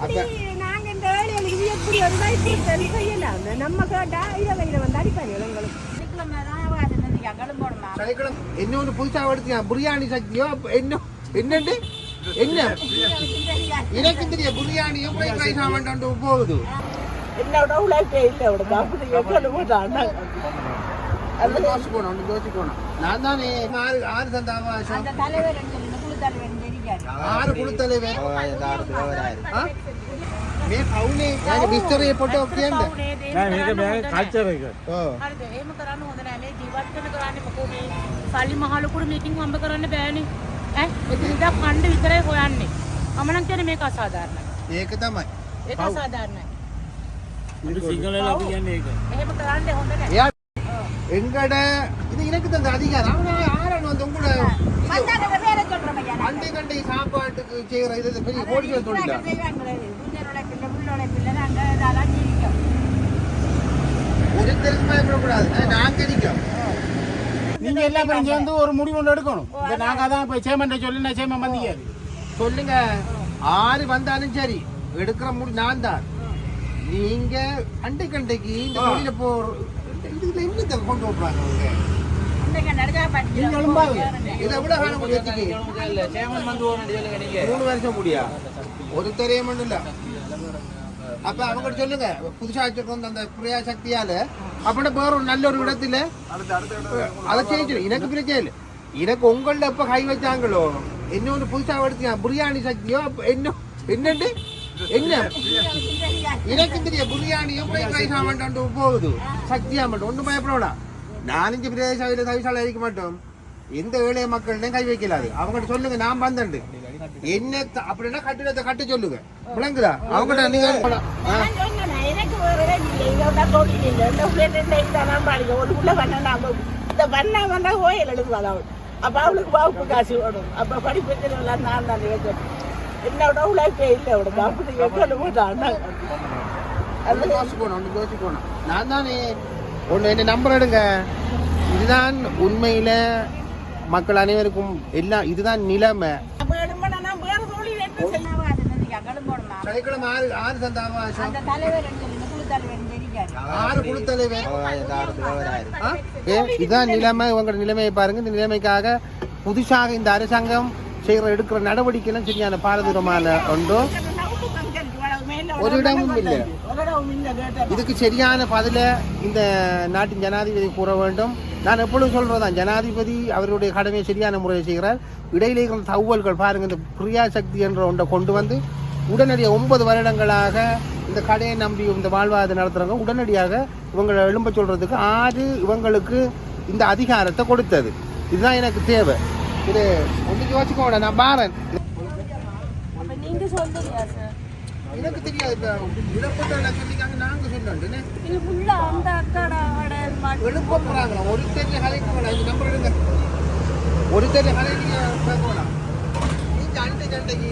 நாங்க இந்த ஏழைகளுக்கு இது எப்படி ஒரு வயசு செய்யலாம் நம்ம கேட்டா இதை கையில வந்து அடிப்பாங்க எங்களுக்கு ஒன்று புதுசாக எடுத்தியா பிரியாணி சக்தியோ என்ன என்னண்டு என்ன? எனக்கு தெரியும் பிரியாணியும் ஃப்ரைட் ரைஸ் ஆவண்டாண்டு போகுது. என்னோட உழைப்பே இல்லை அவனுக்கு அப்படி எவ்வளவு போட்டான் அது யோசிக்கணும் ஒன்று யோசிக்கணும் நான் தானே ஆறு தந்தாவா குழு தலைவர் මේ පවුනේ එයාගේ විස්තරේ පොඩ්ඩක් කියන්න. නෑ මේක බෑ කල්චර් එක. ඔව්. හරිද? එහෙම කරන්න හොඳ නෑ. මේ ජීවත් වෙන කරන්නේ මොකෝ මේ සල්ලි මහලුකුරු මේකින් හම්බ කරන්න බෑනේ. ඈ එදිනදා කණ්ඩ විතරයි හොයන්නේ. මම නම් කියන්නේ මේක අසාධාරණයි. ඒක තමයි. ඒක අසාධාරණයි. මේක සිංහලෙන් අපි කියන්නේ ඒක. එහෙම කරන්නේ හොඳ නෑ. எங்கட இது எனக்கு தந்த அதிகாரம் நான் யாரும் வந்து உங்களை மண்டை கண்டை சாப்பாட்டுக்கு செய்யற இது பெரிய கோடிகள் தொழிலா செய்வாங்களே உன்னரோட பிள்ளை உள்ளோட பிள்ளை நாங்க இதெல்லாம் ஜீவிக்கும் ஒருத்தருக்கு பயப்படக்கூடாது அஹ் நாங்க இருக்கோம் நீங்க எல்லா பேரும் சேர்ந்து ஒரு முடிவு ஒன்று எடுக்கணும். இப்ப நாங்க அதான். இப்ப சேமன் சொல்லி நான் சேமன் வந்தீங்க சொல்லுங்க. ஆறு வந்தாலும் சரி எடுக்கிற முடி நான் தான். நீங்க அண்டை கண்டைக்கு இந்த போ இதுல கொண்டு மூணு வருஷம் முடியா? ஒரு இல்ல. அப்ப அவங்க சொல்லுங்க புதுசா வச்சிருக்கோம் அந்த புரியா சக்தியால அப்படின்னா வேற ஒரு நல்ல ஒரு இடத்துல அதை செய்யிடும் எனக்கு பிரச்சனை இல்லை எனக்கு உங்கள்ட எப்ப கை வச்சாங்களோ என்ன ஒண்ணு புதுசா எடுத்து பிரியாணி சக்தியோ என்ன என்னண்டு என்ன எனக்கு தெரிய பிரியாணியும் ஃப்ரைட் ரைஸ் போகுது சக்தியா மட்டும் ஒன்றும் பயப்படலாம் நாலஞ்சு பிரதேச தவிசால இருக்க மாட்டோம் எந்த ஏழை மக்கள்டையும் கை வைக்கலாது அவங்கள்ட்ட சொல்லுங்க நான் வந்தேன் என்ன அப்படின்னா கட்டிடத்தை கட்ட சொல்லுங்க. விளங்குதா? அவங்ககிட்ட நீங்க இந்த பண்ணா வந்தா கோயில் எடுக்குவாள் அவள். அப்ப அவளுக்கு வகுப்பு காசு வேணும். அப்ப படிப்பு எல்லாம் நான் தான் என்னோட உழைப்பே இல்லை அவளுக்கு. அப்படி எவ்வளவு போட்டான் நான் தானே ஒண்ணு என்ன நம்பர் எடுங்க. இதுதான் உண்மையில மக்கள் அனைவருக்கும் எல்லாம் இதுதான் நிலைமை அப்ப எடுமா நான் வேற தொழில் என்ன செய்ய சனிக்கிழமை ஆறு ஆறு குழு தலைவர் தெரியாது ஆறு? ஏ, இதான் நிலைமை உங்களோட நிலைமையை பாருங்க. இந்த நிலைமைக்காக புதுசாக இந்த அரசாங்கம் செய்யற எடுக்கிற நடவடிக்கைலாம் சரியான பாரதூரமான ஒன்றோ. ஒரு இடமும் இல்லை. ஒரு இதுக்கு சரியான பதில இந்த நாட்டின் ஜனாதிபதி கூற வேண்டும். நான் எப்பொழுதும் சொல்றதான் ஜனாதிபதி அவருடைய கடமையை சரியான முறையில் செய்கிறார். இடையிலே தகவல்கள் பாருங்க இந்த பிரியா சக்தி என்ற ஒன்றை கொண்டு வந்து உடனடியாக ஒன்பது வருடங்களாக இந்த கடையை நம்பி இந்த வாழ்வாதாரம் நடத்துகிறவங்க உடனடியாக இவங்களை எழும்ப சொல்றதுக்கு ஆறு இவங்களுக்கு இந்த அதிகாரத்தை கொடுத்தது. இதுதான் எனக்கு தேவை. இது ஒன்றைக்கு வச்சுக்கோட நான் பாரன். நீங்க சொல்லுங்க சார்? எனக்கு தெரியாது இப்போ இடப்பட்ட சொல்லிக்காங்க நாங்கள் சொன்னோம் இது ஃபுல்லா அந்த அக்காட எழுப்ப போறாங்களா ஒரு தெரிய கலைக்கு வேணாம் நம்பர் எடுங்க. ஒரு தெரிய கலை நீங்க பேச வேணாம் நீங்க அண்டை சண்டைக்கு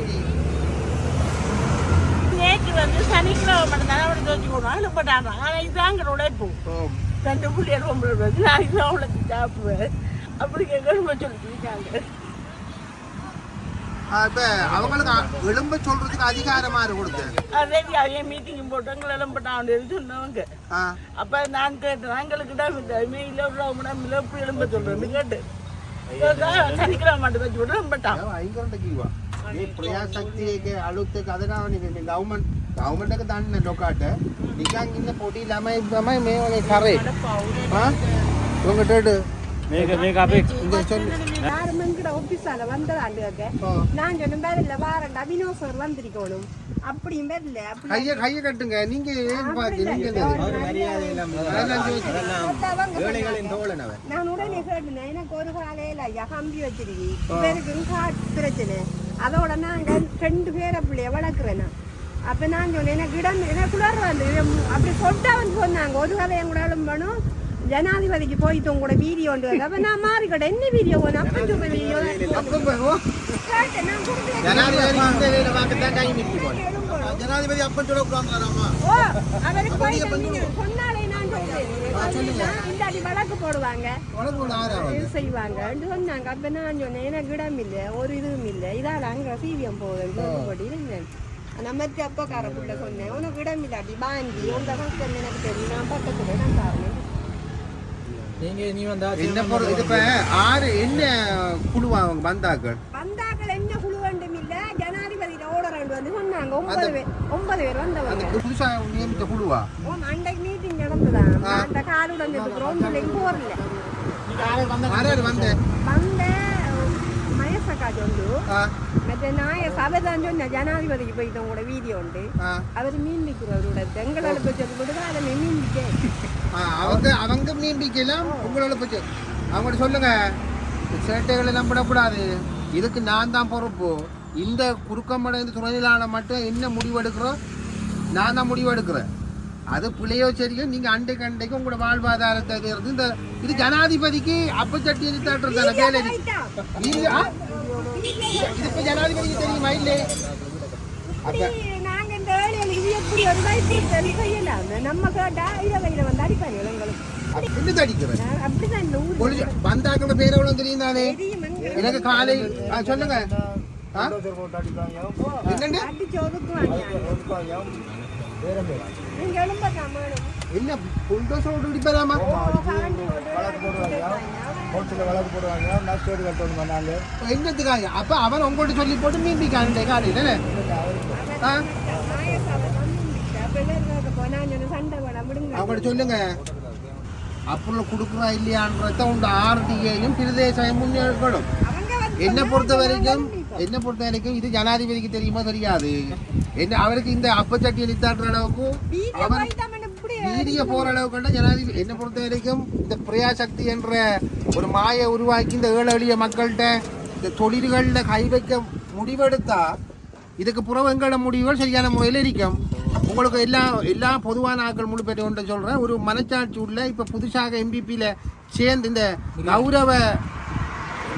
நேற்று வந்து சனிக்கிழமை மட்டும் தான் அவனுக்கு வச்சு போடுவான் அதில் போட்டாங்க ஆனால் இதுதான் உழைப்பு ரெண்டு புள்ளியர் ஒன்பது பேர் நான் இது அவளுக்கு சாப்பிடுவேன். அப்படி கேட்கணும் சொல்லிட்டு இப்போ அவங்களுக்கு எழும்ப சொல்றதுக்கு அதிகாரமா கொடுத்து. அதே அவன் மீட்டிங் போட்டவங்க எழும்பட்டான் சொன்னவங்க. அப்ப நான் கேட்டேன் எங்களுக்கு தான் இல்லை இல்லை எப்படி எழும்ப சொல்றேன்னு கேட்டு சனிக்கிழமை வச்சு விட்டு எழும்பட்டான். ஐங்கரண்டக்கிவா ಈ ಪ್ರಜಾಶಕ್ತಿಗೆ ಅಳುತ್ತಕ್ಕೆ ಅದನ್ನ ಅವನಿಗೆ ಗೌರ್ಮೆಂಟ್ ಗೌರ್ಮೆಂಟ್ಗೆ ತಾನೆ ಲೊಕಾಟ ನಿಕಾಂಗಿಂದ ಪೋಟಿ ಲಮೈ ಲಮೈ ಮೇ ಅವನಿಗೆ මේක මේක අපේ இந்த சொல்லு யாரும் எங்கட ஆபீஸால வந்ததாண்டு ஆ. நான் சொன்ன பேர் இல்ல வாரண்டா அபினவ் சார் வந்திருக்கணும் அப்படியும் பேர் இல்ல அப்படி கைய கைய கட்டுங்க நீங்க ஏன் பாத்து நீங்க நான் உடனே கேட்டேன் எனக்கு ஒரு காலையில ஐயா கம்பி வச்சிருக்கீ பேருக்கு காட் பிரச்சனை அதோட நாங்க ரெண்டு பேரை பிள்ளைய வளர்க்குறேன் நான். அப்ப நான் சொன்னேன் எனக்கு இடம் எனக்கு குளர் வந்து அப்படி சொல்லிட்டா வந்து சொன்னாங்க ஒரு கதை என் கூட எழும்பணும் ஜனாதிபதிக்கு போயிட்டு உங்களோட வீடியோ அப்ப நான் மாறிக்கிட்டேன் என்ன வீடியோ அப்ப சொல்ற வீடியோ ஜனாதிபதி அப்பன் சொல்ல கூடாங்களாமா ஓ அவருக்கு போயிட்டு நீங்க சொன்னாலே நான் சொல்றேன் இல்லாட்டி வழக்கு போடுவாங்க இது செய்வாங்க சொன்னாங்க அப்ப நான் சொன்னேன் எனக்கு இடம் இல்லை ஒரு இதுவும் இல்லை இதால அங்க சீவியம் போகுது நம்ம அப்பக்கார புள்ள சொன்னேன் உனக்கு இடம் இல்லாட்டி பாண்டி உங்க எனக்கு தெரியும் நான் பக்கத்துல நான் காரணம் நீங்க நீ வந்தா என்ன பொருள்? இது இப்ப ஆறு என்ன குழுவா அவங்க வந்தாக்கள் வந்தாக்கள் என்ன குழு வேண்டும் இல்ல? ஜனாதிபதியில ஓட ரெண்டு வந்து சொன்னாங்க. ஒன்பது பேர் ஒன்பது பேர் அந்த வந்தவங்க புதுசா நியமித்த குழுவா? ஓ, அன்றைக்கு மீட்டிங் நடந்துதான் நான் அந்த காலுடன் கிரௌண்ட்ல போறல வந்த ஆ, மற்ற நாய சபை தான் சொன்ன ஜனாதிபதிக்கு போயிட்டு உங்களோட வீடியோ உண்டு அவர் மீன் விற்கிறவரோட எங்களை போய் சொல்லி கொடுங்க அதை மீன் விற்க அவங்க அவங்க மீன்பிக்கலாம் உங்களோட போச்சு அவங்கள்ட்ட சொல்லுங்க சேட்டைகளை எல்லாம் விடக்கூடாது இதுக்கு நான் தான் பொறுப்பு இந்த குறுக்கமடை இந்த துணையிலான மட்டும் என்ன முடிவு எடுக்கிறோம் நான் தான் முடிவு எடுக்கிறேன் அது பிள்ளையோ சரியோ நீங்க அண்டைக்கு அண்டைக்கு உங்களோட வாழ்வாதாரத்தை இருந்து இந்த இது ஜனாதிபதிக்கு அப்பச்சட்டி எடுத்தாட்டுறது தானே வேலை இது. இப்ப ஜனாதிபதிக்கு தெரியுமா இல்லை அப்ப நாங்க இந்த வேலையில இது எப்படி ஒரு வைத்திருத்தல் செய்யலாம். நம்ம கேட்டா இரவையில வந்து அடிப்பாங்க எங்களுக்கு என்ன அடிக்கிறேன்? நான் அப்படிதான் இந்த ஊர் பொலிஸ் வந்தாக்கள பேர் எவ்வளவு தெரியும் தானே? தெரியும் எங்களுக்கு. எனக்கு காலை ஆ, சொல்லுங்க? என்னண்டு என்ன புல்டோசர் விட்டு இடிப்பதாமா போட்டு வழக்கு போடுவாங்க நஷ்டோடு கட்டணும் பண்ணாங்க என்னத்துக்காக அப்ப அவன் உங்கள்ட்ட சொல்லி போட்டு மீன் காலையில ஆ அவங்கள்ட்ட சொல்லுங்க அப்புறம் கொடுக்குறா இல்லையான்றத உங்க ஆர்டிஐயும் பிரதேசம் முன்னெடுக்கணும் என்னை பொறுத்த வரைக்கும் என்னை பொறுத்த வரைக்கும் இது ஜனாதிபதிக்கு தெரியுமா தெரியாது. என்ன அவருக்கு இந்த அப்பச்சட்டி நித்தாட்டுற அளவுக்கு அவர் வீடியோ போற அளவுக்கு ஜனாதிபதி என்னை பொறுத்த வரைக்கும் இந்த பிரியா சக்தி என்ற ஒரு மாயை உருவாக்கி இந்த ஏழை எளிய மக்கள்கிட்ட இந்த தொழில்களில் கை வைக்க முடிவெடுத்தா இதுக்கு புறம் எங்களோட முடிவுகள் சரியான முறையில் இருக்கும். உங்களுக்கு எல்லா எல்லா பொதுவான ஆட்கள் முழு ஒன்றை சொல்கிறேன் ஒரு மனச்சாட்சி உள்ள இப்போ புதுசாக எம்பிபியில் சேர்ந்து இந்த கௌரவ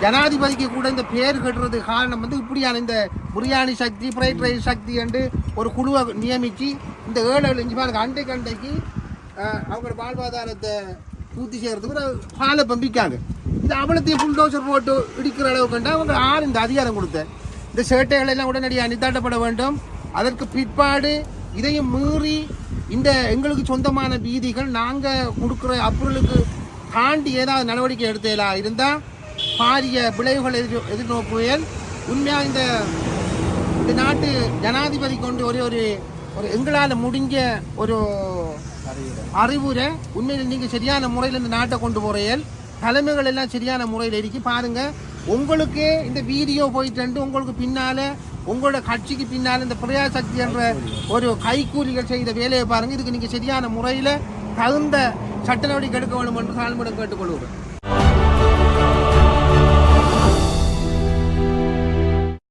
ஜனாதிபதிக்கு கூட இந்த பேர் கட்டுறது காரணம் வந்து இப்படியான இந்த பிரியாணி சக்தி ஃப்ரைட் ரைஸ் சக்தி என்று ஒரு குழுவை நியமித்து இந்த ஏழு ஏழு இஞ்சி பாருங்க அண்டைக்கு அவங்களோட வாழ்வாதாரத்தை பூர்த்தி செய்கிறதுக்கு ஒரு பாலை பம்பிக்காங்க இது அவலத்தையும் புல்டோசர் போட்டு இடிக்கிற அளவுக்கு அவங்க ஆறு இந்த அதிகாரம் கொடுத்த இந்த சேட்டைகள் எல்லாம் உடனடியாக நித்தாட்டப்பட வேண்டும். அதற்கு பிற்பாடு இதையும் மீறி இந்த எங்களுக்கு சொந்தமான வீதிகள் நாங்கள் கொடுக்குற அப்பொருளுக்கு தாண்டி ஏதாவது நடவடிக்கை எடுத்தேலா இருந்தால் பாரிய விளைவுகள் எதிர் எதிர்நோக்குவேன் உண்மையாக இந்த இந்த நாட்டு ஜனாதிபதி கொண்டு ஒரே ஒரு ஒரு எங்களால் முடிஞ்ச ஒரு அறிவுரை உண்மையில் நீங்கள் சரியான முறையில் இந்த நாட்டை கொண்டு போகிறீர்கள் தலைமைகள் எல்லாம் சரியான முறையில் இருக்கு. பாருங்கள் உங்களுக்கே இந்த வீடியோ போயிட்டு உங்களுக்கு பின்னால் உங்களோட கட்சிக்கு பின்னால் இந்த பிரயா சக்தி என்ற ஒரு கைக்கூலிகள் செய்த வேலையை பாருங்கள் இதுக்கு நீங்கள் சரியான முறையில் தகுந்த சட்ட நடவடிக்கை எடுக்க வேண்டும் என்று தாழ்மையுடன் கேட்டுக்கொள்கிறேன்.